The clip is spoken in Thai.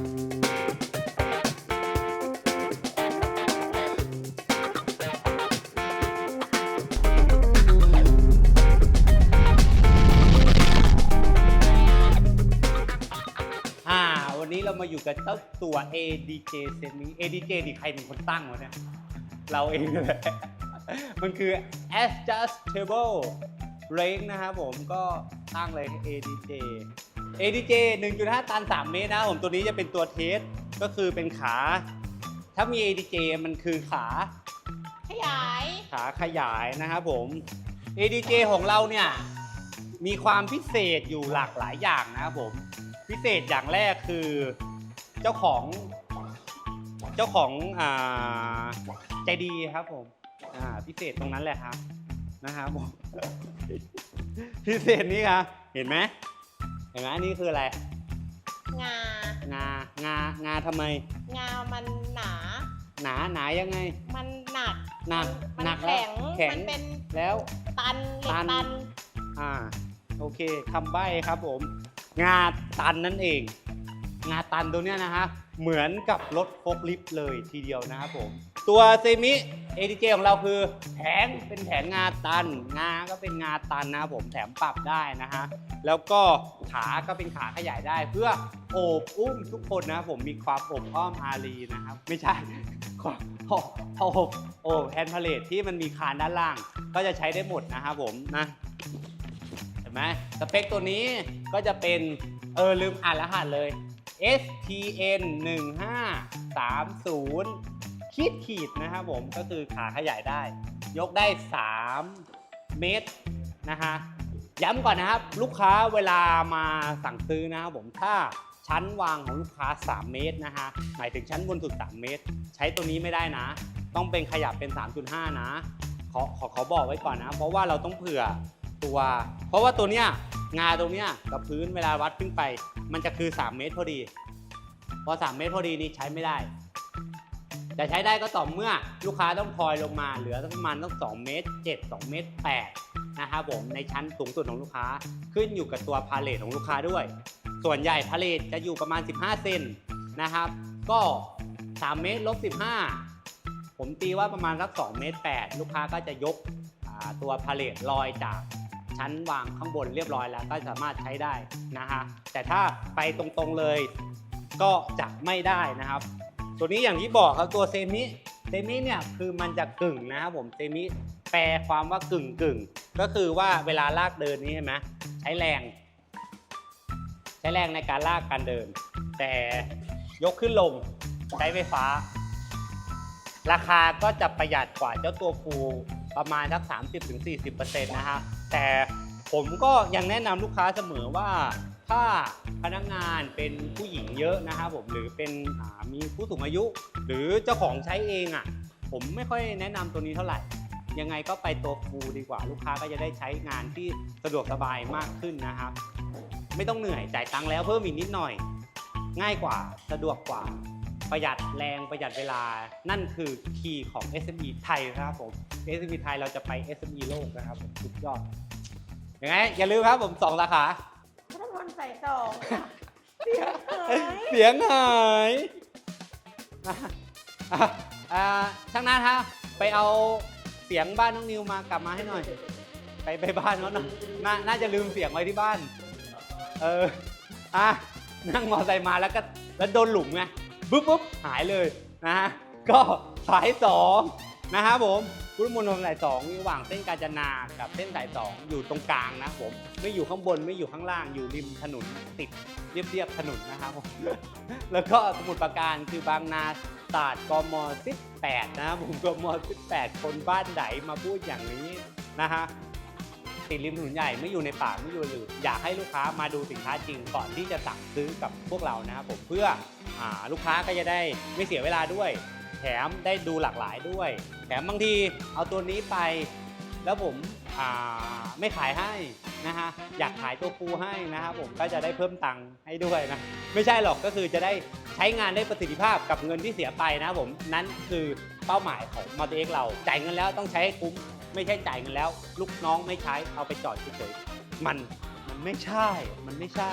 อ่า วันนี้เรามาอยู่กับเจ้าตัว ADJ Semi ADJ นี่ใครเป็นคนตั้งวะเนี่ย เราเองเลยมันคือ adjustable range นะครับผมก็ตั้งเลย ADJ ADJ 1.5 ตัน 3 เมตรนะครับผมตัวนี้จะเป็นตัวเทสก็คือเป็นขา ถ้ามี ADJ มันคือขาขยาย ขาขยายนะครับผม ADJ ของเราเนี่ยมีความพิเศษอยู่หลากหลายอย่างนะครับผม พิเศษอย่างแรกคือเจ้าของ เจ้าของอ่าใจดีครับผมอ่าพิเศษตรงนั้นแหละครับนะครับผมพิเศษนี้ครับเห็นไหม เห็นไหมอันนี้คืออะไร งา งา งา งาทำไม งา มันหนา หนาหนายังไง มันหนัก หนัก มันหนักแล้วแข็งแข็งมันเป็นแล้ว ตันเหล็กตัน ตัน อ่า โอเคคำใบ้ครับผม งาตันนั่นเอง งาตันตัวเนี้ยนะฮะ เหมือนกับรถโฟล์คลิฟต์เลยทีเดียวนะครับผม ตัวเซมิ ADJ ของเราคือแผงเป็นแผงงาตัน งาก็เป็นงาตันนะครับผมแถมปรับได้นะฮะ แล้วก็ขาก็เป็นขาขยายได้ เพื่อโอบอุ้มทุกคนนะครับผมมีความอบอ้อมอารีนะครับ ไม่ใช่ขอโอบโอบโอบแฮนด์พาเลทที่มันมีคานด้านล่าง ก็จะใช้ได้หมดนะครับผมนะเห็นไหมสเปคตัวนี้ก็จะเป็นเออลืมอ่านรหัสเลย STN 1530ขีดขีดนะครับผมก็คือขาขยายได้ ยกได้ 3 เมตรนะฮะย้ำก่อนนะครับ ลูกค้าเวลามาสั่งซื้อนะครับผมถ้าชั้นวางของลูกค้า 3 เมตรนะฮะหมายถึงชั้นบนสุด 3 เมตร ใช้ตัวนี้ไม่ได้นะ ต้องเป็นขยับเป็น 3.5 นะขอขอขอบอกไว้ก่อนนะ เพราะว่าเราต้องเผื่อตัว เพราะว่าตัวเนี้ยงาตรงเนี้ยกับพื้นเวลาวัดขึ้นไป มันจะคือ 3 เมตรพอดี พอ 3 เมตรพอดีนี้ใช้ไม่ได้ จะใช้ได้ก็ต่อเมื่อลูกค้าต้องคอยลงมาเหลือประมาณต้อง 2 เมตร 7 2 เมตร 8 นะครับผมในชั้นสูงสุดของลูกค้าขึ้นอยู่กับตัวพาเลทของลูกค้าด้วย ส่วนใหญ่พาเลทจะอยู่ประมาณ 15 เซนนะครับ ก็ 3 เมตรลบ15 ผมตีว่าประมาณสัก2เมตร8ลูกค้าก็จะยกตัวพาเลทลอยจาก ชั้นวางข้างบนเรียบร้อยแล้วก็สามารถใช้ได้นะฮะแต่ถ้าไปตรงๆเลยก็จะไม่ได้นะครับ ตัวนี้อย่างที่บอกครับตัวเซมิเซมิเนี่ยคือมันจะกึ่งนะครับผมเซมิแปลความว่ากึ่งกึ่งก็คือว่าเวลาลากเดินนี้เห็นไหมใช้แรง ใช้แรงในการลากการเดิน แต่ยกขึ้นลงใช้ไฟฟ้า ราคาก็จะประหยัดกว่าเจ้าตัวฟู ประมาณสัก 30-40%นะฮะแต่ผมก็ยังแนะนำลูกค้าเสมอว่าถ้าพนักงานเป็นผู้หญิงเยอะนะครับผมหรือเป็นมีผู้สูงอายุ หรือเจ้าของใช้เองอะผมไม่ค่อยแนะนำตัวนี้เท่าไหร่ ยังไงก็ไปตัวฟูดีกว่าลูกค้าก็จะได้ใช้งานที่สะดวกสบายมากขึ้นนะครับไม่ต้องเหนื่อยจ่ายตังค์แล้วเพิ่มอีกนิดหน่อย ง่ายกว่าสะดวกกว่า ประหยัดแรงประหยัดเวลา นั่นคือคีย์ของ SME ไทยนะครับผม SME ไทยเราจะไป SME โลกนะครับผมสุดยอดยังไงอย่าลืมครับผมสองสาขาพระพลใส่สองค่ะเสียงหายเสียงหายอะอะอ่าช่างนัทฮะไปเอาเสียงบ้านน้องนิวมากลับมาให้หน่อย ไปไปบ้านเขาหน่อยนาน่าจะลืมเสียงไว้ที่บ้าน เอออะนั่งมอเตอร์ไซค์มาแล้วก็แล้วโดนหลุมไง ปุ๊บปุ๊บหายเลยนะฮะก็สายสองนะครับผมพุทธมณฑลสายสองระหว่างเส้นกาญจนากับเส้นสายสองอยู่ตรงกลางนะผมไม่อยู่ข้างบนไม่อยู่ข้างล่างอยู่ริมถนนติดเรียบๆถนนนะครับผมแล้วก็สมุทรปราการคือบางนาศาสตร์กม18นะครับผมกม18 คนบ้านไหนมาพูดอย่างนี้นะฮะติดริมถนนใหญ่ไม่อยู่ในป่าไม่อยู่หรืออยากให้ลูกค้ามาดูสินค้าจริงก่อนที่จะสั่งซื้อกับพวกเรานะครับผมเพื่อ อาลูกค้าก็จะได้ไม่เสียเวลาด้วย แถมได้ดูหลากหลายด้วย แถมบางทีเอาตัวนี้ไป แล้วผมอ่าไม่ขายให้นะฮะอยากขายตัวฟูให้นะครับผมก็จะได้เพิ่มตังค์ให้ด้วยนะไม่ใช่หรอกก็คือจะได้ใช้งานได้ประสิทธิภาพกับเงินที่เสียไปนะครับผมนั่นคือเป้าหมายของมอเตอร์เอ็กเราจ่ายเงินแล้วต้องใช้ให้คุ้มไม่ใช่จ่ายเงินแล้ว ลูกน้องไม่ใช้เอาไปจอดเฉยๆมันมันไม่ใช่มันไม่ใช่